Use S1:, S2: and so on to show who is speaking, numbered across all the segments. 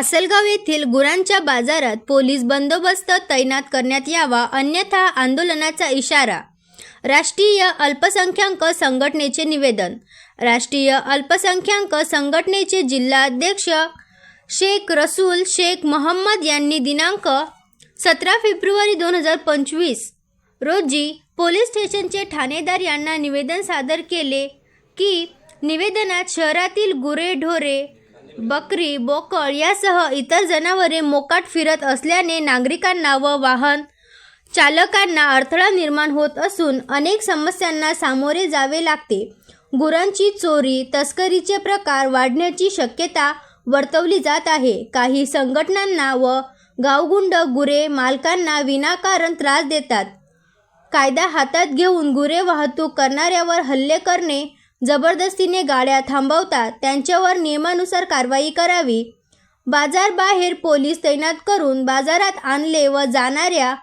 S1: आसलगाव येथील गुरांच्या बाजारात पोलीस बंदोबस्त तैनात करण्यात यावा अन्यथा आंदोलनाचा इशारा. राष्ट्रीय अल्पसंख्याक संघटनेचे निवेदन. राष्ट्रीय अल्पसंख्याक संघटनेचे जिल्हाध्यक्ष शेख रसूल शेख मोहम्मद यांनी दिनांक सतरा फेब्रुवारी दोन हजार पंचवीस रोजी पोलीस स्टेशनचे ठाणेदार यांना निवेदन सादर केले की निवेदनात शहरातील गुरेढोरे बकरी बोकड यासह इतर जनावरे मोकाट फिरत असल्याने नागरिकांना व वाहन चालकांना अडथळा निर्माण होत असून अनेक समस्यांना सामोरे जावे लागते. गुरांची चोरी तस्करीचे प्रकार वाढण्याची शक्यता वर्तवली जात आहे. काही संघटनांना व गावगुंड गुरे मालकांना विनाकारण त्रास देतात. कायदा हातात घेऊन गुरे वाहतूक करणाऱ्यावर हल्ले करणे जबरदस्तीने गाड्या थांबवतात त्यांच्यावर नियमानुसार कारवाई करावी. बाजारबाहेर पोलीस तैनात करून बाजारात आणले व जाणाऱ्या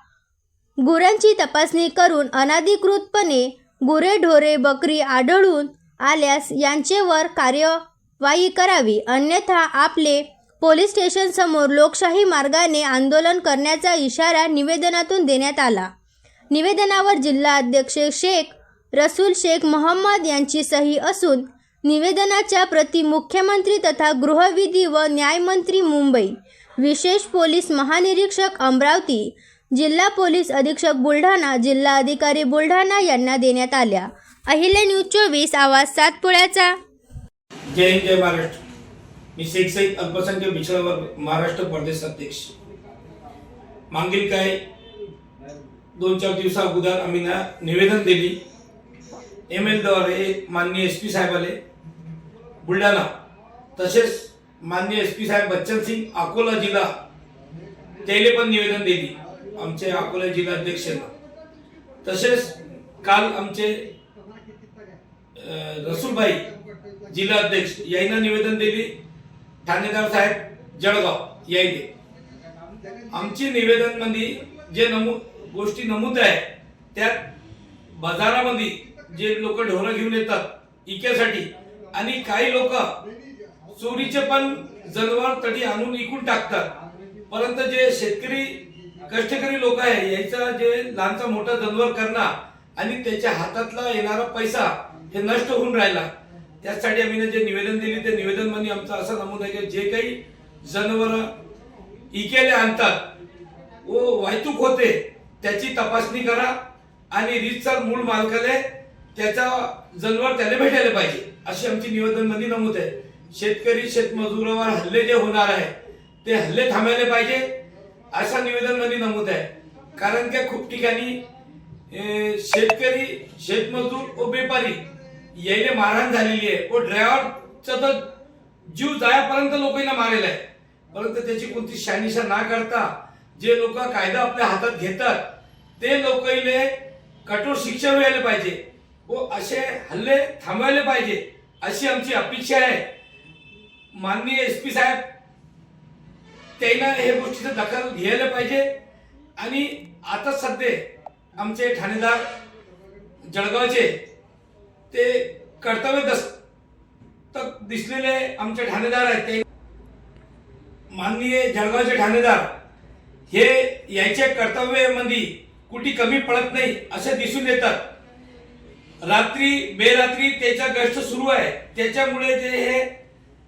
S1: गुरांची तपासणी करून अनाधिकृतपणे गुरेढोरे बकरी आढळून आल्यास यांचेवर कार्यवाही करावी. अन्यथा आपले पोलीस स्टेशनसमोर लोकशाही मार्गाने आंदोलन करण्याचा इशारा निवेदनातून देण्यात आला. निवेदनावर जिल्हा अध्यक्ष शेख रसूल शेख मोहम्मद यांची सही असून निवेदनाच्या प्रति मुख्यमंत्री तथा गृहविधी व न्यायमंत्री मुंबई विशेष पोलीस महानिरीक्षक अमरावती जिल्हा पोलीस अधीक्षक बुलढाणा जिल्हा अधिकारी बुलढाणा यांना देण्यात आल्या. अहिल्या न्यूज चोवीस आवाज सातपुड्याचा.
S2: जय हिंद जय महाराष्ट्र. मी शेख सईद अल्पसंख्य पिछड़ा वर्ग महाराष्ट्र प्रदेश अध्यक्ष. मागील काय दोन चार दिवसा अगोदर आम्ही निवेदन दिली एम एलद्वारे माननीय एस पी साहेबाले बुलढाणा. तसेच माननीय एस पी साहेब बच्चन सिंग अकोला जिल्हा. त्याला पण निवेदन दिली आमचे अकोला जिल्हा जिल्हाध्यक्षांना तसेच काल आमचे रसूलभाई जिल्हा अध्यक्ष यांना निवेदन दिली ठाणेदार साहेब जळगाव यायले. आमची निवेदनमध्ये जे नमूद गोष्टी नमूद आहे त्यात बाजारामध्ये जे लोक ढोरं घेऊन येतात इक्यासाठी आणि काही लोक चोरीचे पण जनावर तडी आणून इकून टाकतात. परंतु जे शेतकरी कष्टकरी लोक आहे याचा जे लहानचा मोठा जनावर करणं आणि त्याच्या हातातला येणारा पैसा हे नष्ट होऊन राहिला. त्यासाठी आम्ही जे निवेदन दिले ते निवेदन म्हणजे आमचं असं नमूद आहे की जे काही जनावर इकेले आणतात व वाहतूक होते त्याची तपासणी करा आणि रीतसर मूळ मालकाले त्याचा जनावर त्याला भेटायला पाहिजे. अशी आमची निवेदनमध्ये नमूद आहे. शेतकरी शेतमजुरावर हल्ले जे होणार आहे ते हल्ले थांबायला पाहिजे. असा निवेदनमध्ये नमूद आहे. कारण की खूप ठिकाणी शेतकरी शेतमजूर व व्यापारी यायले मारहाण झालेली आहे व ड्रायव्हरचा तर जीव जायापर्यंत लोकांना मारेला आहे. परंतु त्याची कोणती शहानिशा ना करता जे लोक कायदा आपल्या हातात घेतात ते लोकांना कठोर शिक्षा मिळायला पाहिजे. व असे हल्ले थांबवायला पाहिजे अशी आमची अपेक्षा आहे. माननीय एस पी साहेब त्यांना हे गोष्टीचं दखल घ्यायला पाहिजे. आणि आता सध्या आमचे ठाणेदार जळगावचे ते कर्तव्य तर दिसलेले आमचे ठाणेदार आहेत. ते माननीय जळगावचे ठाणेदार हे यायचे कर्तव्यामध्ये कुठे कमी पडत नाही असे दिसून येतात. रात्री बेरात्री त्याचा गष्ट सुरू आहे. त्याच्यामुळे जे हे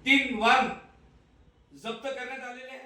S2: तीन वाहन जप्त करण्यात आलेले आहे